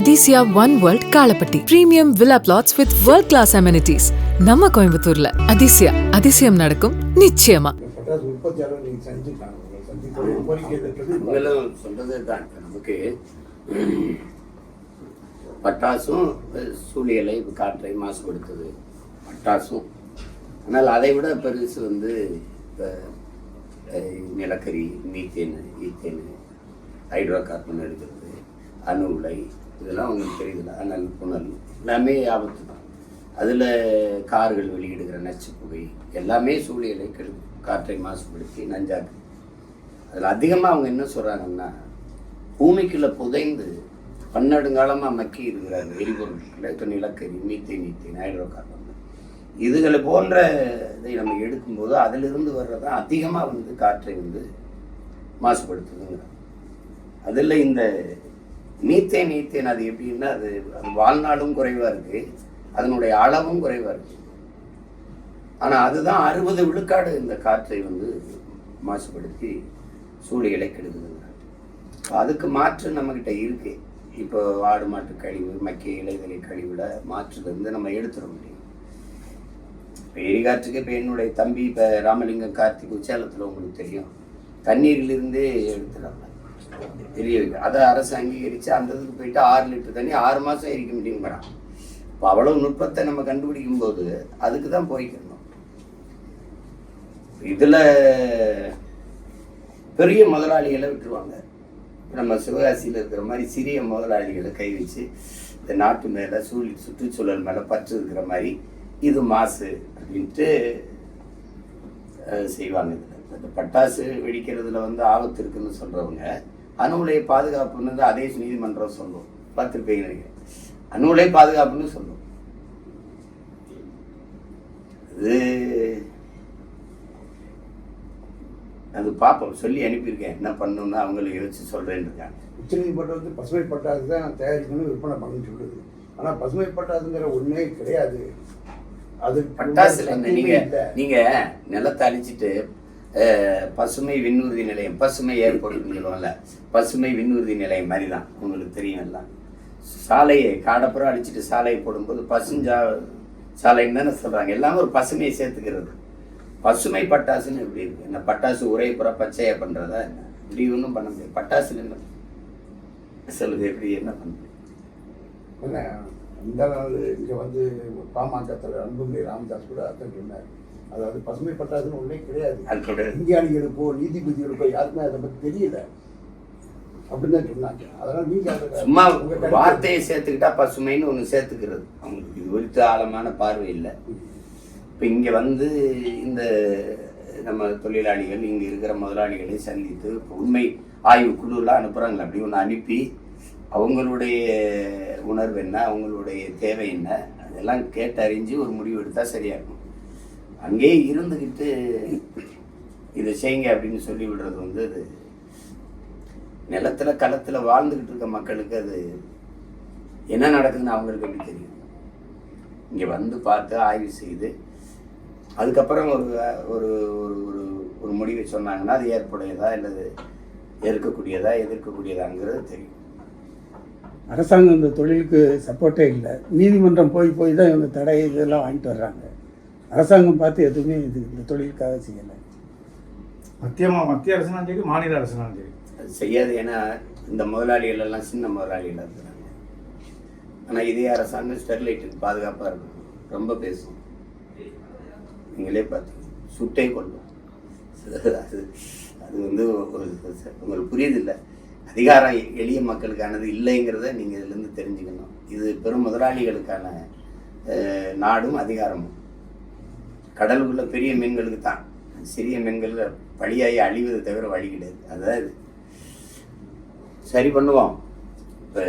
Athisaya one world Kalapatti premium villa plots with world class amenities நம்ம கோயம்புத்தூர்ல அதிசயா அதிசயம் நடக்கும் நிச்சயமா தான் நமக்கு பட்டாசும் சூழியலை காற்றை மாசுபடுத்துது பட்டாசும். ஆனால் அதை விட பெருசு வந்து இப்போ நிலக்கரி மீத்தேன் ஈத்தேன் ஹைட்ரோ கார்பன் எடுக்கிறது அணு உலை இதெல்லாம் அவங்களுக்கு தெரியுதுல்ல அனல் புனல் எல்லாமே ஆபத்து தான். அதில் கார்கள் வெளியிடுகிற நச்சு புகை எல்லாமே சூழியலை கெடு காற்றை மாசுபடுத்தி நஞ்சாக்கு. அதில் அதிகமாக அவங்க என்ன சொல்கிறாங்கன்னா பூமிக்குள்ளே புதைந்து பன்னெடுங்காலமாக மக்கி இருக்கிற எரிபொருள் இப்போ நிலக்கரி மீத்தேன் மீத்தேன் ஹைட்ரோ கார்பன் இதுகளை போன்ற இதை நம்ம எடுக்கும்போது அதிலிருந்து வர்றது தான் அதிகமாக வந்து காற்றை வந்து மாசுபடுத்துதுங்கிறாங்க. அதில் இந்த மீத்தேன் ஈத்தேன் அது எப்படின்னா அது அது வாழ்நாளும் குறைவாக இருக்குது அதனுடைய அளவும் குறைவாக இருக்குது ஆனால் அதுதான் அறுபது விழுக்காடு இந்த காற்றை வந்து மாசுபடுத்தி சூழலை கெடுக்குதுங்க. அதுக்கு மாற்று நம்மக்கிட்ட இருக்கு. இப்போ ஆடு மாட்டு கழிவு மக்கிய இலைதலை கழிவுல மாற்று வந்து நம்ம எடுத்துட முடியும். இப்போ எரிகாற்றுக்கு இப்போ என்னுடைய தம்பி இப்போ ராமலிங்கம் கார்த்திக் உச்சாலத்தில் உங்களுக்கு தெரியும். தண்ணீரிலிருந்தே எடுத்துடுறாங்க. தெரிய வைக்க அதை அரசு அங்கீகரித்து அந்த இதுக்கு போயிட்டு ஆறு லிட்டர் தண்ணி ஆறு மாதம் எரிக்க முடியுங்கிறான் இப்போ அவ்வளவு நுட்பத்தை நம்ம கண்டுபிடிக்கும் போது அதுக்கு தான் போய்க்கணும் இதில் பெரிய முதலாளிகளை விட்டுருவாங்க. நம்ம சிவகாசியில் இருக்கிற மாதிரி சிறிய முதலாளிகளை கை வச்சு இந்த நாட்டு மேலே சூழ் சுற்றுச்சூழல் மேலே பற்று இருக்கிற மாதிரி இது மாசு அப்படின்ட்டு செய்வாங்க இதில். இந்த பட்டாசு வெடிக்கிறதுல வந்து ஆபத்து இருக்குன்னு சொல்கிறவங்க அணுவுலை பாதுகாப்புன்னு தான் அதே நீதிமன்றம் சொல்லும். பார்த்துருப்பீங்க நினைக்கிறேன் அணுவுலை பாதுகாப்புன்னு சொல்லும். இது அது பார்ப்போம் சொல்லி அனுப்பியிருக்கேன். என்ன பண்ணணும்னு அவங்களை யோசிச்சு சொல்கிறேன்னு இருக்காங்க. உச்சநீதிமன்றம் வந்து பசுமை பட்டாசு தான் நான் தயாரிக்கணும் விற்பனை பண்ண சொல்லுது ஆனா பசுமை பட்டாசுங்கிற ஒண்ணே கிடையாது. அது பட்டாசுல இந்த நீங்க இல்லை. நீங்க நிலத்தை அழிச்சிட்டு பசுமை விண்ணூர்தி நிலையம் பசுமை ஏர்போர்ட்னு சொல்லுவோம்ல பசுமை விண்ணூர்தி நிலையம் மாதிரி தான் உங்களுக்கு தெரியும் எல்லாம். சாலையை காடப்புறம் அடிச்சுட்டு சாலையை போடும்போது பசுஞ்சா சாலைன்னு தானே சொல்கிறாங்க எல்லாமே ஒரு பசுமையை சேர்த்துக்கிறது. பசுமை பட்டாசுன்னு எப்படி இருக்குது என்ன பட்டாசு ஒரே புற பச்சையாக பண்ணுறதா என்ன? இப்படி ஒன்றும் பண்ண முடியாது. பட்டாசு என்ன? சொல்லுது எப்படி என்ன பண்ண முடியும்? என்ன இந்த இங்கே வந்து பாமக தலைவர் அன்புமணி ராமதாஸ் கூட அர்த்தம் சொன்னார். அதாவது பசுமை பட்டாசுன்னு ஒண்ணே கிடையாது. விஞ்ஞானிகளுக்கோ நீதிபதிகளுக்கோ யாருக்குமே அதை பத்தி தெரியல. அப்படின்னு தான் சொன்னாங்க. அதனால சும்மா வார்த்தையை சேர்த்துக்கிட்டா பசுமைன்னு ஒன்று சேர்த்துக்கிறது. அவங்களுக்கு இது குறித்து ஆழமான பார்வை இல்லை. இப்போ இங்கே வந்து இந்த நம்ம தொழிலாளிகள் இங்கே இருக்கிற முதலாளிகளை சந்தித்து உண்மை ஆய்வு குழுலாம் அனுப்புகிறாங்களே அப்படி ஒன்று அனுப்பி அவங்களுடைய உணர்வு என்ன அவங்களுடைய தேவை என்ன அதெல்லாம் கேட்டு அறிஞ்சு ஒரு முடிவு எடுத்தால் சரியா இருக்கும். அங்கேயே இருந்துக்கிட்டு இதை செய்யுங்க அப்படின்னு சொல்லி விடுறது வந்து அது நிலத்தில் களத்தில் வாழ்ந்துக்கிட்டு இருக்க மக்களுக்கு அது என்ன நடக்குதுன்னு அவங்களுக்கு எப்படி தெரியும்? இங்கே வந்து பார்த்து ஆய்வு செய்து அதுக்கப்புறம் ஒரு ஒரு ஒரு ஒரு ஒரு முடிவை சொன்னாங்கன்னா அது ஏற்புடையதா இல்லை ஏற்கக்கூடியதா எதிர்க்கக்கூடியதாங்கிறது தெரியும். அரசாங்கம் இந்த தொழிலுக்கு சப்போர்ட்டே இல்லை. நீதிமன்றம் போய் போய் தான் இவங்க தடை இதெல்லாம் வாங்கிட்டு வர்றாங்க. அரசாங்கம் பார்த்து எதுவுமே இது இந்த தொழிலுக்காக செய்யலை. மத்திய மா- மத்திய அரசுனாலும் சரி மாநில அரசுனாலும் சரி அது செய்யாது. ஏன்னா இந்த முதலாளிகள் எல்லாம் சின்ன முதலாளிகள் இருக்கிறாங்க. ஆனால் இதே அரசாங்கம் ஸ்டெர்லைட்டுக்கு பாதுகாப்பாக இருக்கும் ரொம்ப பேசும். நீங்களே பார்த்தீங்க சுட்டே கொள்ளும் அது அது வந்து ஒரு உங்களுக்கு புரியுதில்ல. அதிகாரம் எளிய மக்களுக்கானது இல்லைங்கிறத நீங்கள் இதுலேருந்து தெரிஞ்சுக்கணும். இது பெரும் முதலாளிகளுக்கான நாடும் அதிகாரமும். கடலுக்குள்ள பெரிய மீன்களுக்கு தான். சிறிய மீன்கள் பழியாகி அழிவதை தவிர வழி கிடையாது. அதான் இது சரி பண்ணுவோம். இப்போ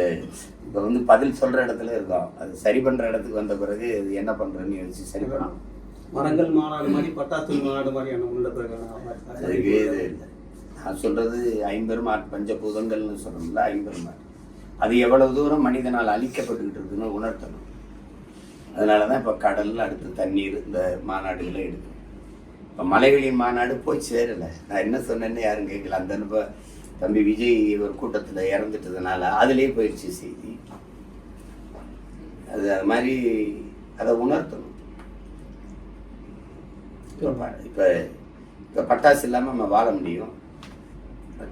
இப்போ வந்து பதில் சொல்கிற இடத்துல இருக்கோம். அது சரி பண்ணுற இடத்துக்கு வந்த பிறகு இது என்ன பண்ணுறேன்னு யோசிச்சு சரி பண்ணுவோம் மரங்கள் மாநாடு மாதிரி பட்டாசு மாநாடு மாதிரியான உள்ளதுக்கான அதுவே இது இல்லை. நான் சொல்கிறது ஐம்பெருமாட் பஞ்சபூதங்கள்னு சொல்கிறோம்ல ஐம்பெருமாட் அது எவ்வளவு தூரம் மனிதனால் அழிக்கப்பட்டுக்கிட்டு இருக்குன்னு உணர்த்தணும். அதனால தான் இப்போ கடலில் அடுத்து தண்ணீர் இந்த மாநாடுகளை எடுக்கும். இப்போ மலைகளின் மாநாடு போய் சேரலை. நான் என்ன சொன்னேன்னு யாரும் கேட்கல. அந்த இப்போ தம்பி விஜய் ஒரு கூட்டத்தில் இறந்துட்டதுனால அதுலேயே போயிடுச்சு செய்தி. அது அது மாதிரி அதை உணர்த்தணும். இப்போ இப்போ பட்டாசு இல்லாமல் நம்ம வாழ முடியும்.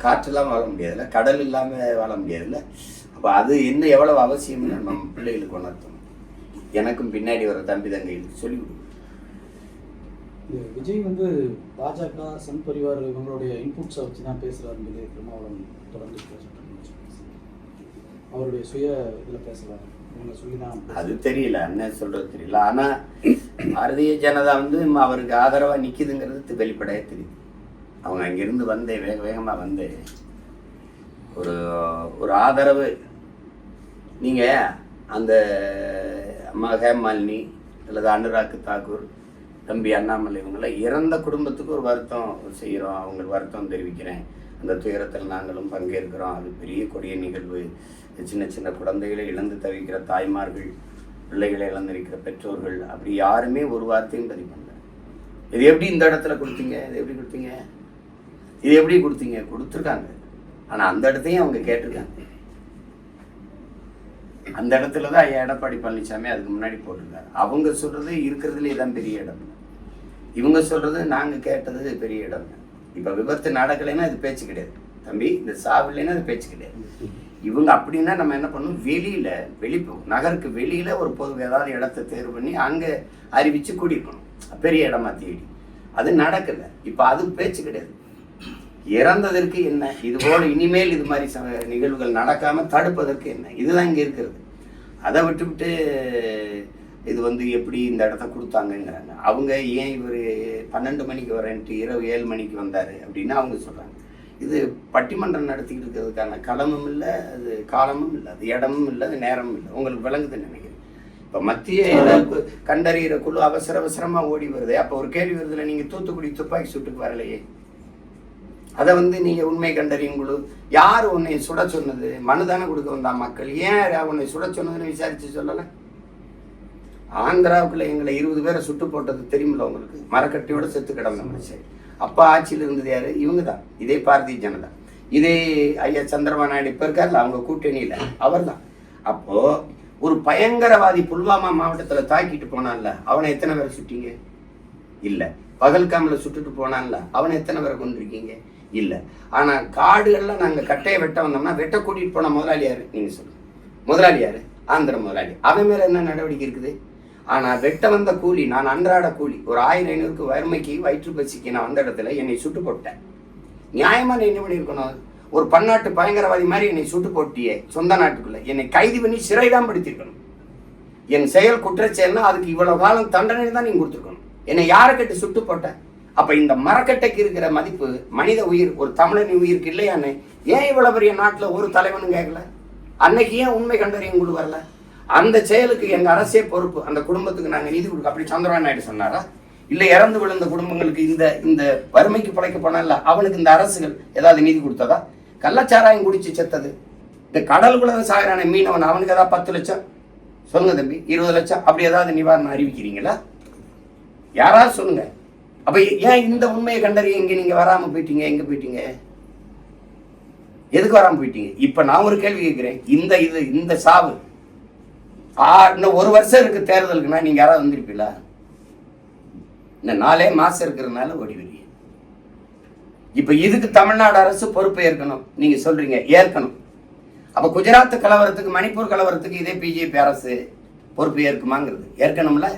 காற்றெல்லாம் வாழ முடியாதுல்ல. கடல் இல்லாமல் வாழ முடியாதுல்ல. அப்போ அது என்ன எவ்வளவு அவசியம்னு நம்ம பிள்ளைகளுக்கு உணர்த்தணும். எனக்கும் பின்னாடி வர தம்பி தங்கைகளுக்கு சொல்லி கொடுக்கணும் இந்த விஜய் வந்து பாஜக சன் பரிவார் இவங்களுடைய இன்புட்ஸை வச்சு தான் பேசுகிறாருன்றது திருமாவளவன் தொடர்ந்து அவருடைய சுய இதில் பேசலாம். இவங்க சொல்லி தான் அது தெரியல அண்ணன் சொல்றது தெரியல. ஆனா பாரதிய ஜனதா வந்து அவருக்கு ஆதரவா நிக்குதுங்கிறது வெளிப்படையா தெரியுது. அவங்க அங்கிருந்து வந்தே வேக வேகமா வந்து. ஒரு ஒரு ஆதரவு. நீங்க அந்த அம்மா ஹேமாலினி அல்லது அனுராக் தாக்கூர் தம்பி அண்ணாமலை இவங்களாம் இறந்த குடும்பத்துக்கு ஒரு வருத்தம் செய்கிறோம். அவங்களுக்கு வருத்தம் தெரிவிக்கிறேன். அந்த துயரத்தில் நாங்களும் பங்கேற்கிறோம். அது பெரிய கொடிய நிகழ்வு. சின்ன சின்ன குழந்தைகளை இழந்து தவிக்கிற தாய்மார்கள் பிள்ளைகளை இழந்திருக்கிற பெற்றோர்கள் அப்படி யாருமே ஒரு வார்த்தையும் பதிவு பண்ணல. இது எப்படி இந்த இடத்துல கொடுத்தீங்க? இது எப்படி கொடுத்தீங்க? இது எப்படி கொடுத்தீங்க? கொடுத்துருக்காங்க. ஆனால் அந்த இடத்தையும் அவங்க கேட்டிருக்காங்க. அந்த இடத்துல தான் ஐயா எடப்பாடி பழனிசாமி அதுக்கு முன்னாடி போட்டிருந்தார். அவங்க சொல்றது இருக்கிறதுலே தான் பெரிய இடம். இவங்க சொல்றது நாங்கள் கேட்டது பெரிய இடம். இப்போ விபத்து நடக்கலைன்னா அது பேச்சு கிடையாது. தம்பி இந்த சாவு இல்லைன்னா அது பேச்சு கிடையாது. இவங்க அப்படின்னா நம்ம என்ன பண்ணணும்? வெளியில வெளி நகருக்கு வெளியில ஒரு பொது ஏதாவது இடத்த தேர்வு பண்ணி அங்கே அறிவிச்சு கூட்டியிருக்கணும் பெரிய இடமா தேடி. அது நடக்கல. இப்போ அது பேச்சு கிடையாது. இறந்ததற்கு என்ன? இது போல இனிமேல் இது மாதிரி ச- நிகழ்வுகள் நடக்காம தடுப்பதற்கு என்ன? இதுதான் இங்க இருக்கிறது. அதை விட்டுவிட்டு இது வந்து எப்படி இந்த இடத்த கொடுத்தாங்கங்கிறாங்க. அவங்க ஏன் இவர் பன்னெண்டு மணிக்கு வரேன்ட்டு இரவு ஏழு மணிக்கு வந்தாரு அப்படின்னு அவங்க சொல்றாங்க. இது பட்டிமன்றம் நடத்திக்கிட்டு இருக்கிறதுக்கான களமும் இல்லை அது காலமும் இல்லை அது இடமும் இல்லை அது நேரமும் இல்லை. உங்களுக்கு விளங்குதுன்னு நினைக்கிறேன். இப்போ மத்திய கண்டறியிற கண்டறிகிற குழு அவசர அவசரமாக ஓடி வருது. அப்போ ஒரு கேள்வி வருதுல நீங்கள் தூத்துக்குடி துப்பாக்கி சுட்டுக்கு வரலையே? அதை வந்து நீங்க உண்மை கண்டறியும் குழு. யார் உன்னை சுட சொன்னது? மனு தானே கொடுக்க வந்தா மக்கள். ஏன் உன்னை சுட சொன்னதுன்னு விசாரிச்சு சொல்லலை? ஆந்திராவுக்குள்ள எங்களை இருபது பேரை சுட்டு போட்டது தெரியுமில்ல உங்களுக்கு? மரக்கட்டையோட செத்து கிடந்த மனுஷன். அப்பா ஆட்சியில் இருந்தது யாரு? இவங்க தான் இதே பாரதிய ஜனதா. இதே ஐயா சந்திரபாபு நாயுடு இப்போ இருக்கார்ல அவங்க கூட்டணியில. அவர்தான். அப்போ ஒரு பயங்கரவாதி புல்வாமா மாவட்டத்துல தாக்கிட்டு போனான்ல அவனை எத்தனை பேரை சுட்டீங்க? இல்ல. பகல்காமில் சுட்டுட்டு போனான்ல அவனை எத்தனை பேரை கொண்டிருக்கீங்க இல்லை. ஆனால் காடுகளில் நாங்கள் கட்டையை வெட்ட வந்தோம்னா வெட்ட கூட்டிகிட்டு போன முதலாளி யார்? நீங்கள் சொல்லுங்கள் முதலாளி யார்? ஆந்திர முதலாளி. அவன் மேலே என்ன நடவடிக்கை இருக்குது? ஆனால் வெட்ட வந்த கூலி நான் அன்றாட கூலி ஒரு ஆயிரம் ஐநூறுக்கு வறுமைக்கு வயிற்று பசிக்கு நான் வந்த இடத்துல என்னை சுட்டு போட்டேன் நியாயமாக என்ன பண்ணியிருக்கணும் ஒரு பன்னாட்டு பயங்கரவாதி மாதிரி என்னை சுட்டு போட்டியே சொந்த நாட்டுக்குள்ள. என்னை கைது பண்ணி சிறைதான் படுத்திருக்கணும். என் செயல் குற்றச்செயல்னா அதுக்கு இவ்வளவு காலம் தண்டனை தான் நீங்க கொடுத்துருக்கணும். என்னை யாரை கேட்டு சுட்டு போட்ட? அப்ப இந்த மரக்கட்டைக்கு இருக்கிற மதிப்பு மனித உயிர் ஒரு தமிழன் உயிருக்கு இல்லையான்னு ஏன் இவ்வளவு பெரிய நாட்டுல ஒரு தலைவனும் கேட்கல? அன்னைக்கு ஏன் உண்மை கண்டறியும் கொண்டு வரல? அந்த செயலுக்கு எங்க அரசே பொறுப்பு. அந்த குடும்பத்துக்கு நாங்க நீதி கொடுக்க அப்படி சந்திரபாபு நாயுடு சொன்னாரா? இல்ல இறந்து விழுந்த குடும்பங்களுக்கு இந்த இந்த வறுமைக்கு பிழைக்க போனல அவனுக்கு இந்த அரசுகள் ஏதாவது நீதி கொடுத்ததா? கள்ளச்சாராயம் குடிச்சு செத்தது. இந்த கடலுக்குள்ள சாகரான மீனவன் அவனுக்கு ஏதாவது பத்து லட்சம்? சொல்லுங்க தம்பி இருபது லட்சம்? அப்படி ஏதாவது நிவாரணம் அறிவிக்கிறீங்களா? யாராவது சொல்லுங்க. அப்ப ஏன் இந்த உண்மையை கண்டறிய இங்க நீங்க வராம போயிட்டீங்க? எங்க போயிட்டீங்க? எதுக்கு வராம போயிட்டீங்க? இப்ப நான் ஒரு கேள்வி கேட்கிறேன். இந்த இது இந்த சாவு இன்னும் ஒரு வருஷம் இருக்கு தேர்தலுக்குன்னா நீங்க யாராவது வந்திருப்பீங்களா? இந்த நாலே மாசம் இருக்கிறதுனால ஓடி வரீங்க. இப்ப இதுக்கு தமிழ்நாடு அரசு பொறுப்பு ஏற்கணும். நீங்க சொல்றீங்க ஏற்கணும். அப்ப குஜராத் கலவரத்துக்கு மணிப்பூர் கலவரத்துக்கு இதே பிஜேபி அரசு பொறுப்பு ஏற்குமாங்கிறது. ஏற்கணும்ல?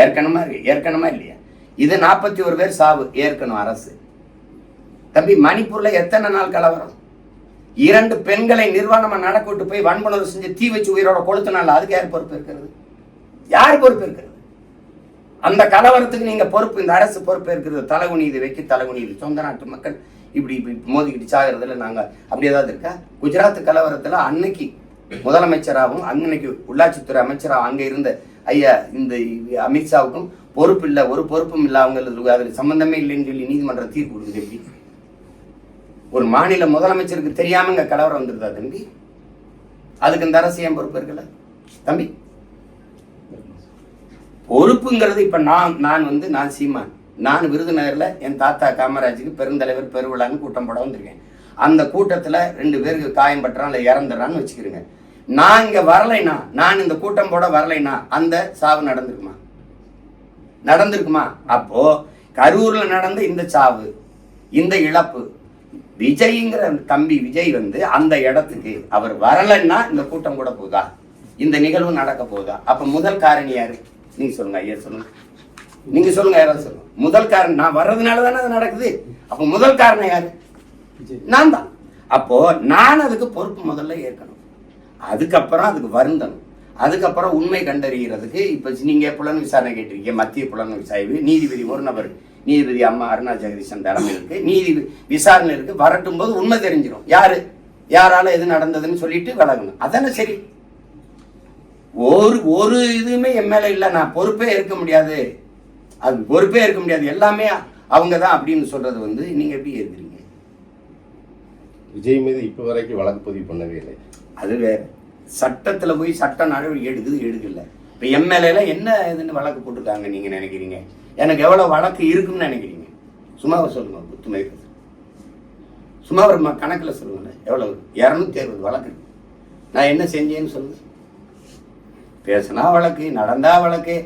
ஏற்கனமா இருக்கு ஏற்கனமா இல்லையா? இது நாற்பத்தி ஒரு பேர் சாவு ஏற்கனும் அரசு. தம்பி மணிப்பூர்ல எத்தனை நாள் கலவரம்? இரண்டு பெண்களை நிர்வாணமா நடக்கூட்டு போய் வன்புணர்வு செஞ்சு தீ வச்சு உயிரோட கொளுத்தினால அதுக்கு யார் பொறுப்பு இருக்கிறது? யார் பொறுப்பு இருக்கிறது? அந்த கலவரத்துக்கு நீங்க பொறுப்பு இந்த அரசு பொறுப்பு இருக்கிறது. தலைகுனி இது வைக்க தலைகுனி இது சொந்த நாட்டு மக்கள் இப்படி இப்படி மோதிக்கிட்டு சாகிறதுல நாங்க அப்படி ஏதாவது இருக்கா? குஜராத் கலவரத்துல அன்னைக்கு முதலமைச்சராகவும் அன்னைக்கு உள்ளாட்சித்துறை அமைச்சராகவும் அங்க இருந்த ஐயா இந்த அமித்ஷாவுக்கும் பொறுப்பு இல்லை ஒரு பொறுப்பும் இல்லை அவங்களுக்கு அதில் சம்மந்தமே இல்லைன்னு சொல்லி நீதிமன்றம் தீர்ப்பு கொடுக்குது எப்படி? ஒரு மாநில முதலமைச்சருக்கு தெரியாம இங்க கலவரம் வந்துருதா தம்பி? அதுக்கு இந்த அரசு ஏன் பொறுப்பு இருக்குல்ல தம்பி பொறுப்புங்கிறது இப்ப நான் நான் வந்து நான் சீமான். நான் விருதுநகர்ல என் தாத்தா காமராஜுக்கு பெருந்தலைவர் பெருவிழான்னு கூட்டம் போட வந்திருக்கேன். அந்த கூட்டத்துல ரெண்டு பேருக்கு காயம் பட்டுறான் இல்லை இறந்துடுறான்னு வச்சுக்கிறேங்க நான் இங்க வரலைனா நான் இந்த கூட்டம் போட வரலைனா அந்த சாவு நடந்திருக்குமா நடந்திருக்குமா? அப்போ கரூர்ல நடந்த இந்த சாவு இந்த இழப்பு விஜய்ங்கிற தம்பி விஜய் வந்து அந்த இடத்துக்கு அவர் வரலைன்னா இந்த கூட்டம் கூட போகுதா இந்த நிகழ்வு நடக்க போகுதா அப்ப முதல் காரணி யாரு? நீங்க சொல்லுங்க ஐயா சொல்லுங்க. நீங்க சொல்லுங்க யாராவது சொல்லுங்க. முதல் காரணம் நான் வர்றதுனால தானே அது நடக்குது. அப்ப முதல் காரணம் யாரு? நான் தான். அப்போ நான் அதுக்கு பொறுப்பு முதல்ல ஏற்கணும். அதுக்கப்புறம் அதுக்கு வருந்தணும். அதுக்கப்புறம் உண்மை கண்டறிகிறதுக்கு இப்போ நீங்க புலன் விசாரணை கேட்டிருக்கீங்க மத்திய புலன் விசாரிவு நீதிபதி ஒரு நபர் நீதிபதி அம்மா அருணா ஜெகதீசன் தலைமை இருக்கு. நீதி விசாரணை இருக்கு. வரட்டும் போது உண்மை தெரிஞ்சிடும் யாரு? யாரால எது நடந்ததுன்னு சொல்லிட்டு விலகணும் அதானே சரி. ஒரு ஒரு இதுவுமே என் மேல இல்லை. நான் பொறுப்பே இருக்க முடியாது. அது பொறுப்பே இருக்க முடியாது. எல்லாமே அவங்க தான் அப்படின்னு சொல்றது வந்து நீங்க எப்படி இருக்கிறீங்க விஜய் மீது இப்போ வரைக்கும் வழக்கு பதிவு பண்ணவே இல்லை. அது வேற. சட்டத்தில் போய் சட்ட நடவடிக்கை எடுக்குது எடுக்கல. இப்போ எம்எல்ஏல என்ன இதுன்னு வழக்கு போட்டுருக்காங்க நீங்கள் நினைக்கிறீங்க? எனக்கு எவ்வளோ வழக்கு இருக்குன்னு நினைக்கிறீங்க? சும்மா சொல்லுங்க புத்துமை சும்மா ஒரு கணக்கில் கணக்குல சொல்லுங்க எவ்வளவு? இரநூத்தி அறுபது வழக்கு நான் என்ன செஞ்சேன்னு சொல்லுங்க. பேசினா வழக்கு நடந்தா வழக்கு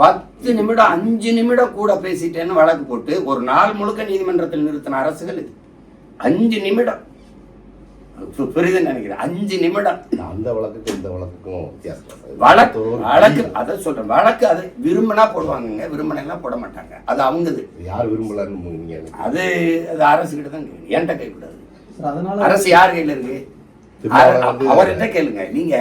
பத்து நிமிடம் அஞ்சு நிமிடம் கூட பேசிட்டேன்னு வழக்கு போட்டு ஒரு நாள் முழுக்க நீதிமன்றத்தில் நிறுத்தின அரசுகள் இது. அஞ்சு நிமிடம். புரியுதுன்னு நினைக்கிறேன். அஞ்சு நிமிடம். அந்த வழக்குக்கும் இந்த வழக்குக்கும் வித்தியாசம் வழக்கு வழக்கு அதை சொல்றேன். வழக்கு அது விரும்பினா போடுவாங்கங்க. விரும்பினா போட மாட்டாங்க. அது அவங்கது. யார் விரும்பலன்னு? அது அது அரசு கிட்ட தான் கேட்கணும் என்கிட்ட கேட்கக்கூடாது. அரசு யார் கையில இருக்கு? அவர்கிட்ட கேளுங்க. நீங்க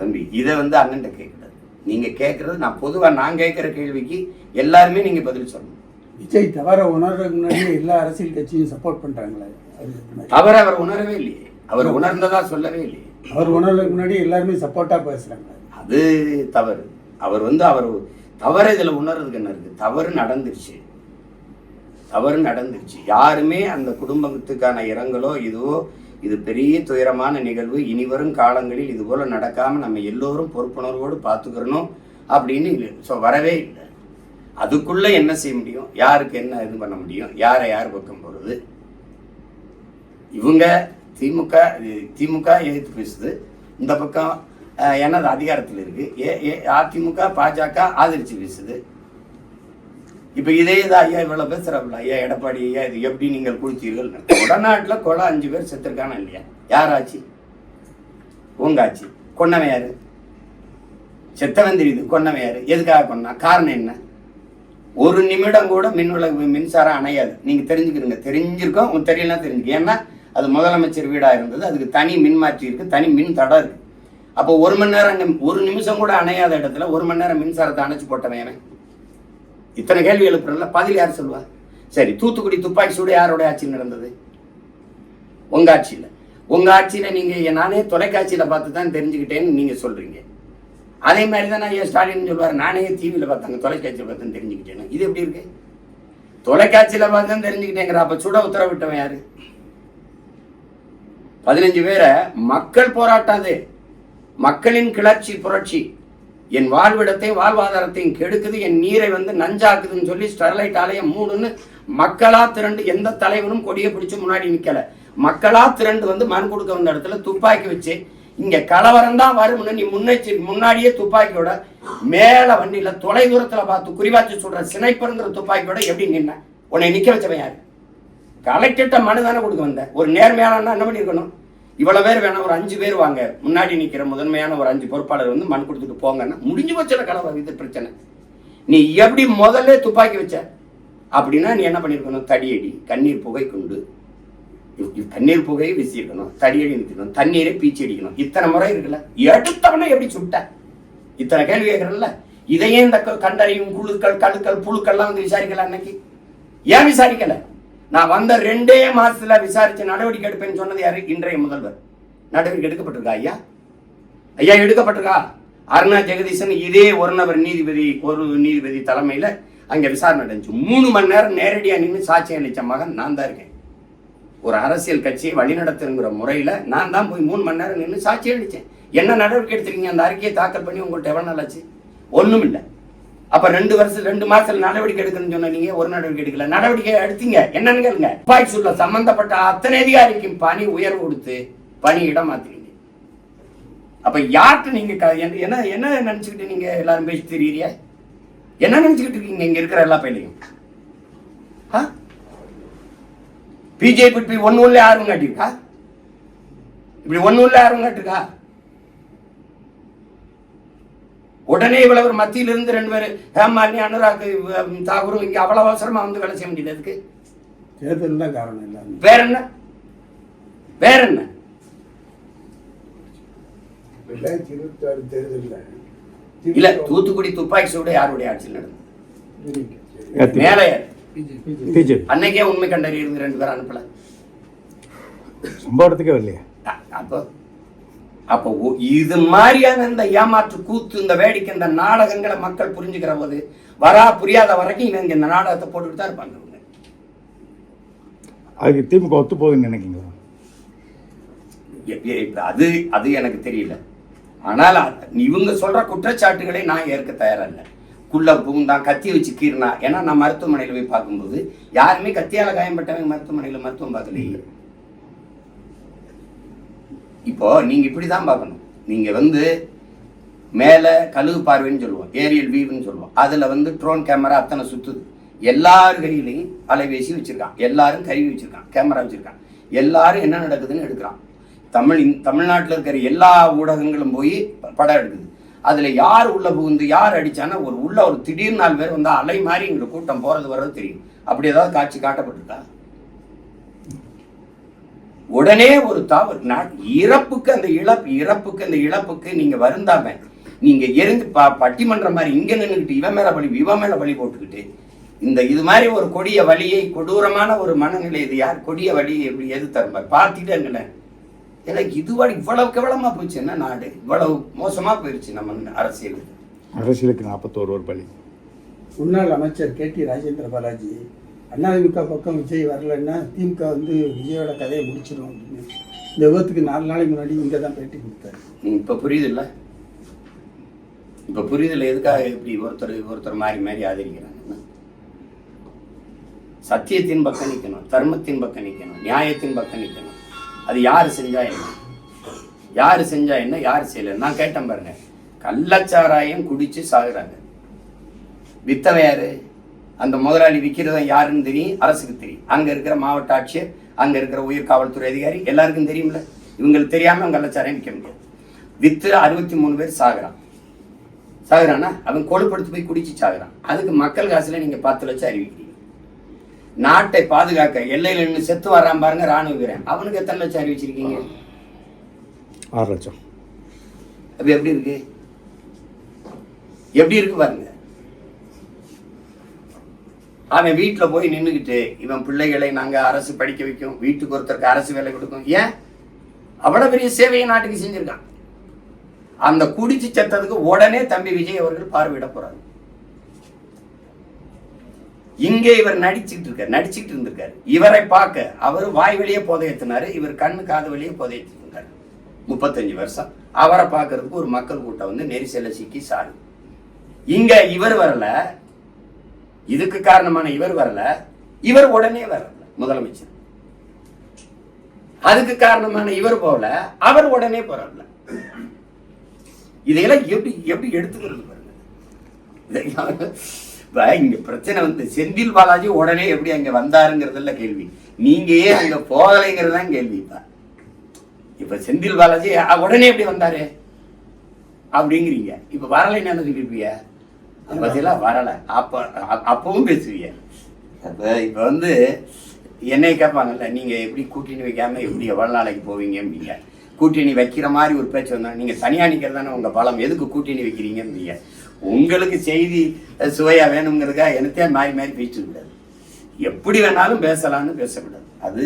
தம்பி இதை வந்து அண்ணன்ட்ட கேட்கக்கூடாது. நீங்க கேட்கறது நான் பொதுவா நான் கேட்கிற கேள்விக்கு எல்லாருமே நீங்க பதில் சொல்லணும். விஜய் தவற உணர்றதுக்கு முன்னாடியே எல்லா அரசியல் கட்சியும் சப்போர்ட் பண்றாங்களே. முன்னாடி. அவர் அவர் உணரவே இல்லையே. அவர் உணர்ந்ததா சொல்லவே இல்லையே. அவர் உணர்றதுக்கு முன்னாடி எல்லாருமே சப்போர்ட்டா பேசுறாங்க. அது தவறு. அவர் வந்து அவர் தவறு இதுல உணர்றதுக்கு என்ன இருக்கு? தவறு நடந்துருச்சு. தவறு நடந்துருச்சு. யாருமே அந்த குடும்பத்துக்கான இரங்கலோ இதுவோ இது பெரிய துயரமான நிகழ்வு இனி வரும் காலங்களில் இது போல நடக்காம நம்ம எல்லோரும் பொறுப்புணர்வோடு பார்த்துக்கிறணும் அப்படின்னு இல்லை. ஸோ வரவே இல்லை. அதுக்குள்ள என்ன செய்ய முடியும்? யாருக்கு என்ன இது பண்ண முடியும்? யாரை யார் பக்கம் போறது? இவங்க திமுக இது திமுக எதிர்த்து பேசுது. இந்த பக்கம் என்னது அதிகாரத்தில் இருக்கு. ஏ ஏ அதிமுக பாஜக ஆதரிச்சு பேசுது. இப்போ இதே தான் ஐயா இவ்வளோ பேசுகிறாப்புல ஐயா எடப்பாடி ஐயா இது எப்படி நீங்கள் கொடுத்தீர்கள் உடநாட்டில் கொலை அஞ்சு பேர் செத்துருக்கானா இல்லையா? யார் ஆச்சு உங்க ஆச்சு கொன்னவன் யாரு? செத்தவன் தெரியுது. கொன்னவன் யாரு? எதுக்காக கொன்னா? காரணம் என்ன? ஒரு நிமிடம் கூட மின் விளக்கு மின்சாரம் அணையாது. நீங்கள் தெரிஞ்சுக்கிறீங்க. தெரிஞ்சிருக்கோம். உங்களுக்கு தெரியலாம் தெரிஞ்சுக்க. ஏன்னா அது முதலமைச்சர் வீடாக இருந்தது. அதுக்கு தனி மின்மாற்றி இருக்குது தனி மின் தடம் இருக்குது அப்போ ஒரு மணி நேரம் ஒரு நிமிஷம் கூட அணையாத இடத்துல ஒரு மணி நேரம் மின்சாரத்தை அணைச்சு போட்டவன் இத்தனை கேள்வி எழுப்புறல பதில் யார் சொல்லுவா? சரி தூத்துக்குடி துப்பாக்கி சூடு யாரோட ஆட்சியில் நடந்தது? உங்கள் ஆட்சியில். உங்கள் ஆட்சியில் நீங்கள் நானே தொலைக்காட்சியில் பார்த்து தான் தெரிஞ்சுக்கிட்டேன்னு நீங்கள் சொல்கிறீங்க அதே மாதிரி தான் ஐயா ஸ்டாலின் சொல்லுவார் நானே டிவியில் பார்த்தாங்க தொலைக்காட்சியில் பார்த்து தெரிஞ்சுக்கிட்டேன்னு. இது எப்படி இருக்கு? தொலைக்காட்சியில் பார்த்து தான் தெரிஞ்சுக்கிட்டேங்கிற அப்போ சுட உத்தரவிட்டவன் யாரு? பதினஞ்சு பேரை மக்கள் போராட்டம் அது மக்களின் கிளர்ச்சி புரட்சி. என் வாழ்விடத்தையும் வாழ்வாதாரத்தையும் கெடுக்குது என் நீரை வந்து நஞ்சாக்குதுன்னு சொல்லி ஸ்டெர்லைட் ஆலயம் மூடுன்னு மக்களா திரண்டு எந்த தலைவனும் கொடியை பிடிச்சு முன்னாடி நிக்கல. மக்களா திரண்டு வந்து மண் கொடுக்க வந்த இடத்துல துப்பாக்கி வச்சு இங்க கலவரம் தான் வரும்னு நீ முன்னெச்சரி முன்னாடியே துப்பாக்கியோட மேல வண்டியில தொலை தூரத்துல பார்த்து குறிவாச்சு சொல்ற சினைப்பருங்கிற துப்பாக்கியோட எப்படி நின்ன? உன்னை நிக்க வச்சவன் யாரு? கலெக்டர்கிட்ட மனு தானே கொடுக்க வந்தேன் ஒரு நேர்மையான என்ன பண்ணியிருக்கணும் இவ்வளோ பேர் வேணாம் ஒரு அஞ்சு பேர் வாங்க. முன்னாடி நிற்கிற முதன்மையான ஒரு அஞ்சு பொறுப்பாளர் வந்து மண் கொடுத்துட்டு போங்கன்னா முடிஞ்சு போச்சுல கலவை இது பிரச்சனை. நீ எப்படி முதல்ல துப்பாக்கி வச்ச? அப்படின்னா நீ என்ன பண்ணியிருக்கணும் தடியடி கண்ணீர் புகை கொண்டு. தண்ணீர் கண்ணீர் புகையை வீசியிருக்கணும் தடியடி நிற்கணும் தண்ணீரை பீச்சி அடிக்கணும். இத்தனை முறை இருக்குல்ல? எடுத்தவனே எப்படி சுட்ட? இத்தனை கேள்வி கேட்குறல்ல? இதையே இந்த க- கண்டறியும் குழுக்கள் கழுக்கள் புழுக்கள்லாம் வந்து விசாரிக்கல அன்னைக்கு. ஏன் விசாரிக்கலை? நான் வந்த ரெண்டே மாசத்துல விசாரிச்சு நடவடிக்கை எடுப்பேன்னு சொன்னது யாரு? இன்றைய முதல்வர். நடவடிக்கை எடுக்கப்பட்டிருக்கா ஐயா? ஐயா எடுக்கப்பட்டிருக்கா? அருணா ஜெகதீசன் இதே ஒரு நபர் நீதிபதி ஒரு நீதிபதி தலைமையில அங்க விசாரணை நடந்துச்சு. மூணு மணி நேரம் நேரடியாக நின்று சாட்சி அளித்த மகன் நான் தான் இருக்கேன். ஒரு அரசியல் கட்சியை வழிநடத்துங்கிற முறையில நான் தான் போய் மூணு மணி நேரம் நின்று சாட்சி அளித்தேன் என்ன நடவடிக்கை எடுத்திருக்கீங்க? அந்த அறிக்கையை தாக்கல் பண்ணி உங்கள்கிட்ட எவ்வளோ நாள் ஆச்சு? ஒன்றும் இல்லை அப்ப ரெண்டு வருஷம் ரெண்டு மாசத்துல நடவடிக்கை எடுக்கணும்னு சொன்ன நீங்க ஒரு நடவடிக்கை எடுக்கல. நடவடிக்கை எடுத்தீங்க. என்னன்னு கேளுங்க. துப்பாக்கி சூட்ல சம்பந்தப்பட்ட அத்தனை அதிகாரிக்கும் பணி உயர்வு கொடுத்து பணி இடம் மாத்துறீங்க அப்ப யார்கிட்ட நீங்க க- என்ன- என்ன என்ன நினைச்சுக்கிட்டு நீங்க எல்லாரும் பேசி தெரியுறிய என்ன நினைச்சுக்கிட்டு இருக்கீங்க இங்க இருக்கிற எல்லா பையனையும் பிஜேபி இப்படி ஒண்ணு உள்ள ஆர்வம் காட்டியிருக்கா? இப்படி ஒன்னு உள்ள ஆர்வம் காட்டிருக்கா உடனே இவ்வளவு மத்தியில இருந்து ரெண்டு பேர் ஹேமாலினி அனுராக் தாகூரும் இங்க அவ்வளவு அவசரமா வந்து வேலை செய்ய முடியுது அதுக்கு தேர்தல் தான் காரணம் எல்லாமே வேற என்ன? வேற என்ன? ரெண்டாயிரத்தி இருபத்தி ஆறு தேர்தலில் இல்ல தூத்துக்குடி துப்பாக்கி சூடு யாருடைய ஆட்சியில் நடந்தது? மேலே. யாரு? பிஜேபி அன்னைக்கே உண்மை கண்டறியிருந்து ரெண்டு பேரும் அனுப்பல. சம்பவத்துக்கே அ- அப்போ அப்போ இது மாதிரியான இந்த ஏமாற்று கூத்து இந்த வேடிக்கை இந்த நாடகங்களை மக்கள் புரிஞ்சுக்கிற போது வரா புரியாத வரைக்கும் இவங்க இந்த நாடகத்தை போட்டுட்டு தான் இருப்பாங்க. அதுக்கு திமுக ஒத்து போகுதுன்னு இப்ப அது அது எனக்கு தெரியல. ஆனால் இவங்க சொல்ற குற்றச்சாட்டுகளை நான் ஏற்க தயாரா இல்லை குள்ள புகுந்தான் கத்தி வச்சு கீறினா ஏன்னா நான் மருத்துவமனையில் போய் பார்க்கும்போது யாருமே கத்தியால காயம்பட்டவங்க மருத்துவமனையில் மருத்துவம் இப்போது நீங்கள் இப்படி தான் பார்க்கணும். நீங்கள் வந்து மேலே கழுகு பார்வைன்னு சொல்லுவோம் ஏரியல் வியூன்னு சொல்லுவோம். அதில் வந்து ட்ரோன் கேமரா அத்தனை சுற்றுது எல்லார் கையிலையும் அலைபேசி வச்சிருக்கான். எல்லாரும் கருவி வச்சுருக்கான் கேமரா வச்சுருக்கான். எல்லாரும் என்ன நடக்குதுன்னு எடுக்கிறான். தமிழ் தமிழ்நாட்டில் இருக்கிற எல்லா ஊடகங்களும் போய் படம் எடுக்குது. அதில் யார் உள்ளே புகுந்து யார் அடித்தானா ஒரு உள்ள ஒரு திடீர் நாலு பேர் வந்தால் அலை மாதிரி எங்களுக்கு கூட்டம் போகிறது வர்றது தெரியும். அப்படி ஏதாவது காட்சி காட்டப்பட்டிருக்கா? உடனே ஒரு தவறு நான் இறப்புக்கு அந்த இழப்பு இறப்புக்கு அந்த இழப்புக்கு நீங்க வருந்தாம நீங்க எரிந்து ப பட்டிமன்ற மாதிரி இங்க நின்றுக்கிட்டு இவன் மேல பழி இவன் மேல பழி போட்டுக்கிட்டு இந்த இது மாதிரி ஒரு கொடிய வழியை கொடூரமான ஒரு மனநிலை இது யார்? கொடிய வழியை எப்படி எது தருமார் பார்த்துட்டே இருங்களேன் எனக்கு இதுவாடி இவ்வளவு கேவலமா போச்சு என்ன நாடு? இவ்வளவு மோசமா போயிருச்சு நம்ம அரசியல். அரசியலுக்கு நாற்பத்தோரு ஒரு பள்ளி முன்னாள் அமைச்சர் கே டி ராஜேந்திர பாலாஜி அதிமுக பக்கம் விஜய் வரலன்னா திமுக வந்து விஜயோட கதையை முடிச்சிடும் அப்படின்னு. இந்த விபத்துக்கு நாலு நாளைக்கு முன்னாடி இங்கே தான் பேட்டி கொடுத்தாரு. இப்ப புரியுதுல்ல? இப்ப புரியுதுல்ல எதுக்காக இப்படி ஒருத்தர் ஒருத்தர் மாறி மாறி ஆதரிக்கிறாங்க? சத்தியத்தின் பக்கம் நிற்கணும் தர்மத்தின் பக்கம் நிற்கணும் நியாயத்தின் பக்கம் நிற்கணும் அது யாரு செஞ்சா என்ன? யாரு செஞ்சா என்ன? யாரு செய்யல? நான் கேட்டேன் பாருங்க. கள்ளச்சாராயம் குடிச்சு சாகுறாங்க. வித்தவன் யாரு? அந்த முதலாளி விற்கிறவன் யாருன்னு தெரியும்? அரசுக்கு தெரியும். அங்க இருக்கிற மாவட்ட ஆட்சியர் அங்க இருக்கிற உயர் காவல்துறை அதிகாரி எல்லாருக்கும் தெரியும்ல. இவங்களுக்கு தெரியாம அவங்க கள்ளச்சாராயம் விற்க முடியாது. வித்து அறுபத்தி மூணு பேர் சாகுறான். சாகுறானா? அவன் கொழுப்படுத்து போய் குடிச்சு சாகுறான். அதுக்கு மக்கள் காசுல நீங்க பத்து லட்சம் அறிவிக்கிறீங்க. நாட்டை பாதுகாக்க எல்லையில நின்று செத்து வரான் பாருங்க ராணுவ வீரன். அவனுக்கு எத்தனை லட்சம் அறிவிச்சிருக்கீங்க? ஆறு லட்சம். அப்ப எப்படி இருக்கு? எப்படி இருக்கு பாருங்க. அவன் வீட்டுல போய் நின்றுக்கிட்டு இவன் பிள்ளைகளை நாங்க அரசு படிக்க வைக்கும் வீட்டுக்கு ஒருத்தருக்கு அரசு வேலை கொடுக்கும். ஏன்? அவ்வளவு பெரிய சேவையை நாட்டுக்கு செஞ்சிருக்கான். அந்த குடிச்சு செத்ததுக்கு உடனே தம்பி விஜய் அவர்கள் பார்வையிட போறாரு. இங்கே இவர் நடிச்சுட்டு இருக்காரு நடிச்சுட்டு இருந்திருக்காரு. இவரை பார்க்க அவர் வாய் வழியே புதையத்தினாரு இவர் கண்ணு காது வழியே புதையத்திருக்காரு முப்பத்தஞ்சு வருஷம். அவரை பார்க்கறதுக்கு ஒரு மக்கள் கூட்டம் வந்து நெரிசல சிக்கி சாரு இங்க இவர் வரல இதுக்கு காரணமான இவர் வரல. இவர் உடனே வரல முதலமைச்சர். அதுக்கு காரணமான இவர் போல அவர் உடனே போறல இதையெல்லாம் எப்படி எப்படி எடுத்துக்கிறது பாருங்க. இங்க பிரச்சனை வந்து செந்தில் பாலாஜி உடனே எப்படி அங்க வந்தாருங்கிறதுல கேள்வி. நீங்க ஏன் அங்க போகலைங்கிறது தான் கேள்வி இப்ப. இப்ப செந்தில் பாலாஜி உடனே எப்படி வந்தாரு? அப்படிங்கிறீங்க. இப்ப வரலைன்னு என்ன சொல்லிருப்பீங்க? பதிலாக வரலை. அப்போ அப்பவும் பேசுவீங்க அப்போ இப்போ வந்து என்னை கேட்பாங்கல்ல நீங்கள் எப்படி கூட்டணி வைக்காமல் எப்படி எவ்வளோ நாளைக்கு போவீங்கம்பீங்க கூட்டணி வைக்கிற மாதிரி ஒரு பேச்சு வந்தால் நீங்கள் தனியாக நிற்கிறது தானே உங்கள் பலம். எதுக்கு கூட்டணி வைக்கிறீங்கம்பீங்க உங்களுக்கு செய்தி சுவையாக வேணுங்கிறதுக்காக எனத்தே மாறி மாறி பேசிட்டு கூடாது எப்படி வேணாலும் பேசலாம்னு பேசக்கூடாது. அது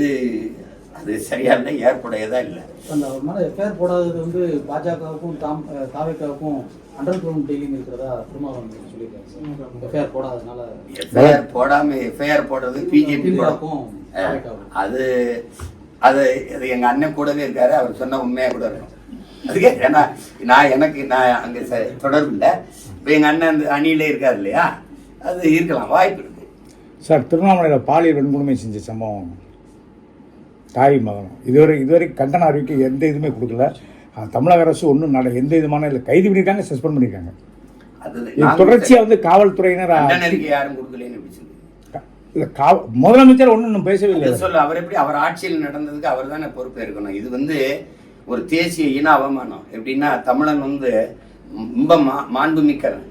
அது சரியா இல்லை ஏற்புடையதா இல்லை. அந்த பேர் மாதிரி எஃப்ஐஆர் போடாதது வந்து பாஜகவுக்கும் தாம் தாவேக்காவுக்கும் அண்டர் கிரவுண்ட் டீலிங் இருக்கிறதா திருமாவளவன் சொல்லியிருக்காரு சார். எஃப்ஐஆர் போடாதனால எஃப்ஐஆர் போடாம எஃப்ஐஆர் போடுறது பிஜேபி தாவேக்காவுக்கும் அது அது அது எங்க அண்ணன் கூடவே இருக்காரு அவர் சொன்ன உண்மையா கூட இருக்கும். அதுக்கே ஏன்னா நான் எனக்கு நான் அங்க தொடர்பு இல்லை. இப்போ எங்க அண்ணன் அந்த அணியிலே இருக்காரு இல்லையா? அது இருக்கலாம் வாய்ப்பு இருக்கு. சார் திருவண்ணாமலையில் பாலியல் வன்கொடுமை செஞ்ச சம்பவம் தாய் மகனும். இதுவரை இதுவரை கண்டன அறிவிக்கை எந்த இதுவுமே கொடுக்கல. தமிழக அரசு ஒன்றும் நட எந்த விதமான இல்லை. கைது பண்ணியிருக்காங்க சஸ்பெண்ட் பண்ணியிருக்காங்க தொடர்ச்சியாக வந்து காவல்துறையினர் யாரும் கொடுக்கலன்னு இல்ல, காவ- முதலமைச்சர் ஒன்றும் இன்னும் பேசவே இல்லை. சொல்ல அவர் எப்படி அவர் ஆட்சியில் நடந்ததுக்கு அவர் தானே பொறுப்பேற்கணும். இது வந்து ஒரு தேசிய இன அவமானம். எப்படின்னா தமிழன் வந்து ரொம்ப மா மாண்புமிக்கவன்.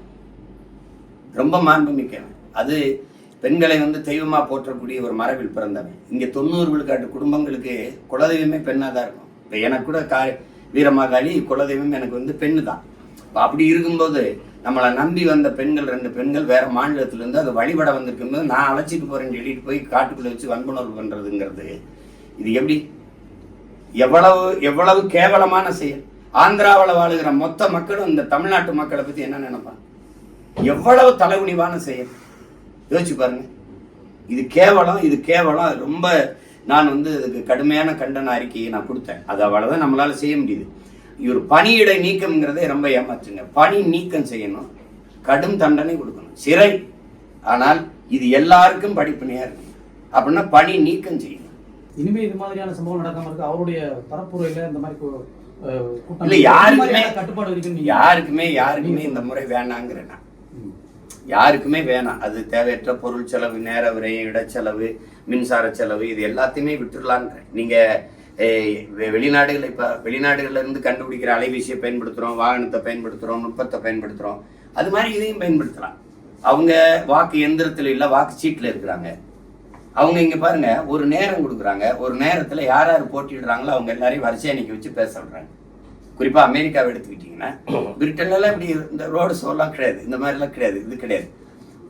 ரொம்ப மாண்புமிக்கவன். அது பெண்களை வந்து தெய்வமா போற்றக்கூடிய ஒரு மரபில் பிறந்தவன். இங்க தொண்ணூறு விழுக்காட்டு குடும்பங்களுக்கு குலதெய்வமே பெண்ணாக தான் இருக்கும். இப்போ எனக்கு கூட கா வீரமாகாளி குலதெய்வம் எனக்கு வந்து பெண்ணு தான் அப்படி இருக்கும்போது நம்மளை நம்பி வந்த பெண்கள் ரெண்டு பெண்கள் வேற மாநிலத்திலேருந்து அதை வழிபட வந்திருக்கும்போது நான் அழைச்சிட்டு போறேன்னு சொல்லிட்டு போய் காட்டுக்குள்ளே வச்சு வன்புணர்வு பண்ணுறதுங்கிறது இது எப்படி? எவ்வளவு எவ்வளவு கேவலமான செயல். ஆந்திராவில் வாழுகிற மொத்த மக்களும் இந்த தமிழ்நாட்டு மக்களை பற்றி என்ன நினைப்பாங்க? எவ்வளவு தலைகுனிவான செயல். யோசிச்சு பாருங்க. இது கேவலம் இது கேவலம் ரொம்ப நான் வந்து இதுக்கு கடுமையான கண்டன அறிக்கையை நான் கொடுத்தேன். அது அவ்வளவுதான் நம்மளால செய்ய முடியுது. இவர் பணியிடை நீக்கம்ங்கிறதே ரொம்ப ஏமாற்றுங்க பணி நீக்கம் செய்யணும். கடும் தண்டனை கொடுக்கணும். சிறை. ஆனால் இது எல்லாருக்கும் படிப்பினையா இருக்கு. அப்படின்னா பணி நீக்கம் செய்யணும். இனிமே இது மாதிரியான சம்பவம் நடக்காம இருக்கு. அவருடைய பரப்புரையில இந்த மாதிரி இல்ல, யாருக்குமே- கட்டுப்பாடு யாருக்குமே யாருக்குமே இந்த முறை வேணாங்கிறேன் நான். யாருக்குமே வேணாம். அது தேவையற்ற பொருள் செலவு நேர விரயம் இடச்செலவு மின்சார செலவு இது எல்லாத்தையுமே விட்டுடலான்றேன் நீங்கள் வெ- வெளிநாடுகள் இப்போ வெளிநாடுகள்லேருந்து கண்டுபிடிக்கிற அலைபேசியை பயன்படுத்துகிறோம் வாகனத்தை பயன்படுத்துகிறோம் நுட்பத்தை பயன்படுத்துகிறோம் அது மாதிரி இதையும் பயன்படுத்தலாம். அவங்க வாக்கு எந்திரத்தில் இல்லை வாக்கு சீட்டில் இருக்கிறாங்க. அவங்க இங்கே பாருங்க ஒரு நேரம் கொடுக்குறாங்க. ஒரு நேரத்தில் யார் யார் போட்டிடுறாங்களோ அவங்க எல்லாரையும் வரிசையை நிக்க வச்சு பேச சொல்கிறாங்க குறிப்பாக அமெரிக்காவை எடுத்துக்கிட்டிங்கன்னா பிரிட்டன்லலாம் இப்படி இந்த ரோடு ஷோலாம் கிடையாது. இந்த மாதிரிலாம் கிடையாது. இது கிடையாது.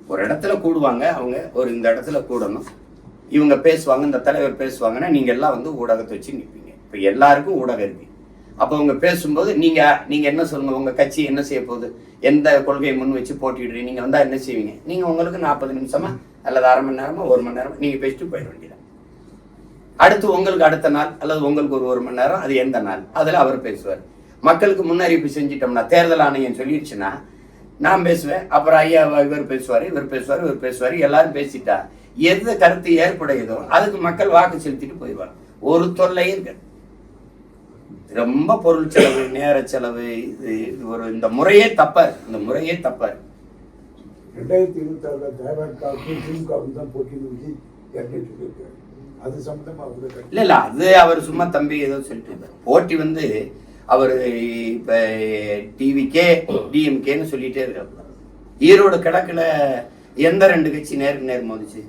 ஒரு இடத்துல கூடுவாங்க அவங்க ஒரு இந்த இடத்துல கூடணும். இவங்க பேசுவாங்க இந்த தலைவர் பேசுவாங்கன்னா நீங்கள் எல்லாம் வந்து ஊடகத்தை வச்சு நிற்பீங்க இப்போ எல்லாருக்கும் ஊடகம் இருக்கு. அப்போ அவங்க பேசும்போது நீங்கள் நீங்கள் என்ன சொல்லுங்கள் உங்கள் கட்சி என்ன செய்ய போகுது? எந்த கொள்கையை முன் வச்சு போட்டிடுறீங்க நீங்கள் வந்தால் என்ன செய்வீங்க? நீங்கள் உங்களுக்கு நாற்பது நிமிஷமா அல்லது அரை மணி நேரமா ஒரு மணி நேரமா நீங்கள் பேசிட்டு போயிட வேண்டியதான் அடுத்து உங்களுக்கு அடுத்த நாள் அல்லது உங்களுக்கு ஒரு ஒரு மணி நேரம் அது எந்த நாள்? அதில் அவர் பேசுவார். மக்களுக்கு முன்னறிவிப்பு செஞ்சிட்டோம்னா தேர்தல் ஆணையம் சொல்லிடுச்சுன்னா நான் பேசுவேன். அப்புறம் ஐயா இவர் பேசுவார் இவர் பேசுவார் இவர் பேசுவார். எல்லாரும் பேசிட்டா எந்த கருத்து ஏற்புடையதோ அதுக்கு மக்கள் வாக்கு செலுத்திட்டு போயிடுவாங்க. ஒரு தொல்லையும் இருக்காது. ரொம்ப பொருள் செலவு நேர செலவு இது இது ஒரு இந்த முறையே தப்பா இருக்கு இந்த முறையே தப்பா இருக்கு ரெண்டாயிரத்தி இருபத்தி ஆறுல தேவர்காவுக்கும் திமுகவும் தான் போட்டின்னு சொல்லியிருக்காரு அது சம்பந்தமா அவங்க கட்சி இல்ல இல்ல அது அவர் சும்மா தம்பி ஏதோ சொல்லிட்டு. போட்டி வந்து அவர் இப்ப டிவிக்கே டிஎம்கேன்னு சொல்லிட்டே இருக்காரு. ஈரோடு கிழக்குல எந்த ரெண்டு கட்சி நேருக்கு நேர் மோதிச்சு?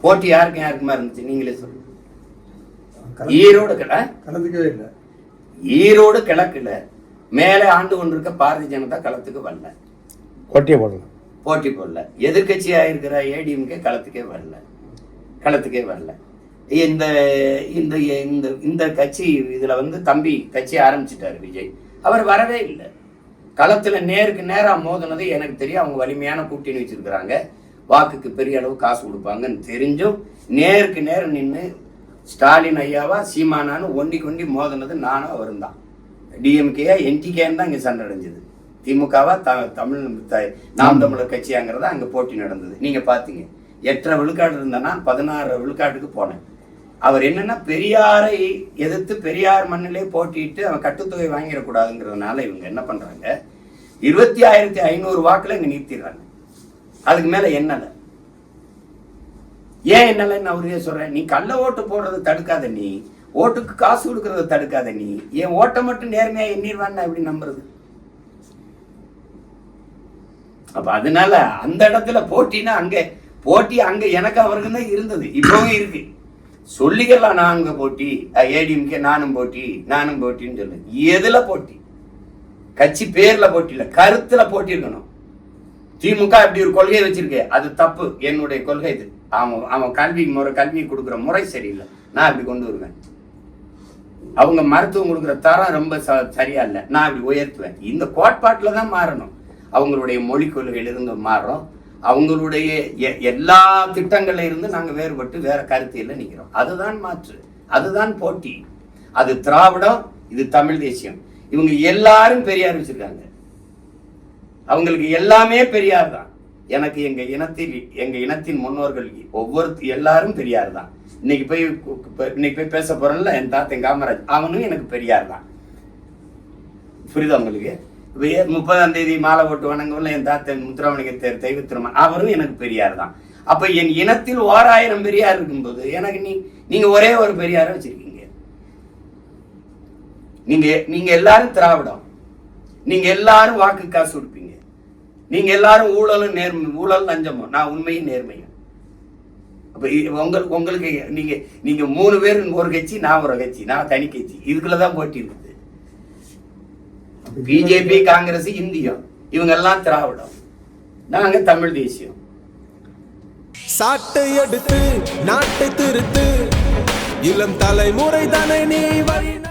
போட்டி யாருக்கும் யாருக்குமா இருந்துச்சு? நீங்களே சொல்லுங்க ஈரோடு கிழ கலந்துக்கவே இல்லை. ஈரோடு கிழக்குல மேலே ஆண்டு கொண்டிருக்க பாரதிய ஜனதா களத்துக்கு வரல. கொட்டியை போடலாம் போட்டி போடல. எதிர்கட்சியா இருக்கிற ஏடிஎம்கே களத்துக்கே வரல. களத்துக்கே வரல. இந்த இந்த இந்த இந்த கட்சி இதுல வந்து தம்பி கட்சி ஆரம்பிச்சிட்டாரு விஜய். அவர் வரவே இல்லை. களத்துல நேருக்கு நேரா மோதினது எனக்கு தெரியும். அவங்க வலிமையான கூட்டணி வச்சிருக்கிறாங்க. வாக்குக்கு பெரிய அளவு காசு கொடுப்பாங்கன்னு தெரிஞ்சும் நேருக்கு நேரம் நின்று ஸ்டாலின் ஐயாவா சீமானான்னு ஒண்டி கொண்டி மோதினது நானும் அவரும் தான் டிஎம்கேயா என்டிகேன்னு தான் இங்க சண்டை அடைஞ்சது. திமுகவா த தமிழ் நாம் தமிழர் கட்சியாங்கிறத அங்க போட்டி நடந்தது. நீங்க பாத்தீங்க. எட்டரை விழுக்காடு இருந்தேன்னா பதினாறு விழுக்காட்டுக்கு போனேன். அவர் என்னன்னா பெரியாரை எதிர்த்து பெரியார் மண்ணிலே போட்டிட்டு அவன் கட்டுத்தொகை வாங்கிடக்கூடாதுங்கிறதுனால இவங்க என்ன பண்றாங்க? இருபத்தி ஆயிரத்தி ஐநூறு வாக்குல இங்க நிறுத்திடுறாங்க. அதுக்கு மேல என்னல ஏன் என்னலன்னு அவரே சொல்றேன்? நீ கள்ள ஓட்டு போடுறது தடுக்காத நீ. ஓட்டுக்கு காசு கொடுக்கறத தடுக்காத நீ. என் ஓட்டை மட்டும் நேர்மையா எண்ணிடுவான்னு எப்படி நம்புறது? அப்ப அதனால அந்த இடத்துல போட்டினா அங்க போட்டி அங்க எனக்கு அவருக்கு தான் இருந்தது. இப்பவும் இருக்கு. சொல்லிக்கலாம் நான் அங்க போட்டி. ஏடிஎம்கே நானும் போட்டி நானும் போட்டின்னு சொல்லு எதுல போட்டி? கட்சி பேர்ல போட்டி இல்ல கருத்துல போட்டி இருக்கணும். திமுக இப்படி ஒரு கொள்கையை வச்சிருக்கு அது தப்பு. என்னுடைய கொள்கை இது. அவன் அவன் கல்வி முறை கல்வி கொடுக்குற முறை சரியில்லை. நான் இப்படி கொண்டு வருவேன். அவங்க மருத்துவம் கொடுக்குற தரம் ரொம்ப ச- சரியா இல்லை. நான் இப்படி உயர்த்துவேன். இந்த கோட்பாட்டில் தான் மாறணும். அவங்களுடைய மொழி கொள்கையிலிருந்து மாறுறோம் அவங்களுடைய எ- எல்லா திட்டங்கள்ல இருந்து நாங்கள் வேறுபட்டு வேற கருத்தியில் நிற்கிறோம் அதுதான் மாற்று. அதுதான் போட்டி. அது திராவிடம் இது தமிழ் தேசியம். இவங்க எல்லாரும் பெரியார் வச்சிருக்காங்க. அவங்களுக்கு எல்லாமே பெரியார் தான் எனக்கு எங்க இனத்தில் எங்க இனத்தின் முன்னோர்கள் ஒவ்வொரு எல்லாரும் பெரியார் தான் இன்னைக்கு போய் இன்னைக்கு போய் பேச போறேன்ல என் தாத்தன் காமராஜ் அவனும் எனக்கு பெரியார் தான் புரியுதா உங்களுக்கு? முப்பதாம் தேதி மாலை போட்டு வணங்கல என் தாத்தன் முத்துராமலிங்க தேர் தெய்வ திருமணம் அவரும் எனக்கு பெரியார் தான் அப்ப என் இனத்தில் ஓராயிரம் பெரியார் இருக்கும்போது எனக்கு நீ நீங்க ஒரே ஒரு பெரியாரை வச்சிருக்கீங்க. நீங்க நீங்க எல்லாரும் திராவிடம். நீங்க எல்லாரும் வாக்கு காசு கொடுப்பீங்க. நீங்க எல்லாரும் ஊழலும் நேர்மை ஊழல் லஞ்சமும் நான் உண்மையும் நேர்மையும். உங்களுக்கு உங்களுக்கு நீங்க நீங்க மூணு பேர் ஒரு கட்சி நான் ஒரு கட்சி நான் தனி கட்சி. இதுக்குள்ளதான் போட்டி இருக்குது. பிஜேபி காங்கிரஸ் இந்தியம் இவங்க எல்லாம் திராவிடம். நாங்க தமிழ் தேசியம். சாட்டை எடுத்து நாட்டை திருத்து. இளம் தலைமுறை தானே நீ